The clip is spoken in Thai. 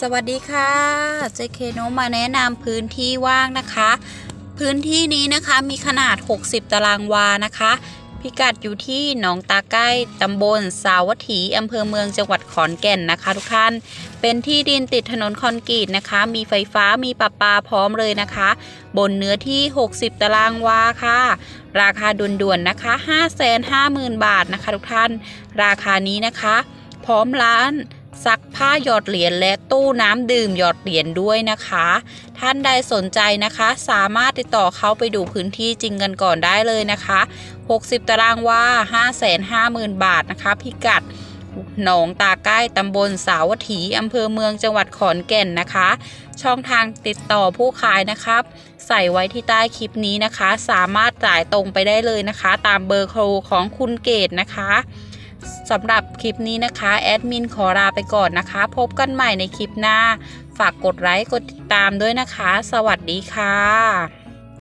สวัสดีค่ะเจเคโนมาแนะนำพื้นที่ว่างนะคะ พื้นที่นี้นะคะมีขนาด 60 ตารางวานะคะ พิกัดอยู่ที่หนองตาใกล้ตำบลสาวัตถีอำเภอเมืองจังหวัดขอนแก่นนะคะ ทุกท่าน เป็นที่ดินติดถนนคอนกรีตนะคะ มีไฟฟ้ามีประปาพร้อมเลยนะคะ บนเนื้อที่ 60 ตารางวาค่ะ ราคาด่วนๆนะคะ 550,000 บาทนะคะ ทุกท่าน ราคานี้นะคะ พร้อมร้าน ซักผ้าหยอดเหรียญและตู้น้ำดื่มหยอดเหรียญด้วยนะคะ ท่านใดสนใจนะคะ สามารถติดต่อเข้าไปดูพื้นที่จริงกันก่อนได้เลยนะคะ 60 ตารางว่า 550,000 บาทนะคะ พิกัดหนองตาใกล้ตำบลสาวัตถีอำเภอเมืองจังหวัดขอนแก่นนะคะ ช่องทางติดต่อผู้ขายนะครับ ใส่ไว้ที่ใต้คลิปนี้นะคะ สามารถจ่ายตรงไปได้เลยนะคะ ตามเบอร์โทรของคุณเกดนะคะ สำหรับคลิปนี้นะคะแอดมินขอลาไปก่อนนะคะ พบกันใหม่ในคลิปหน้า ฝากกดไลค์กดติดตามด้วยนะคะ สวัสดีค่ะ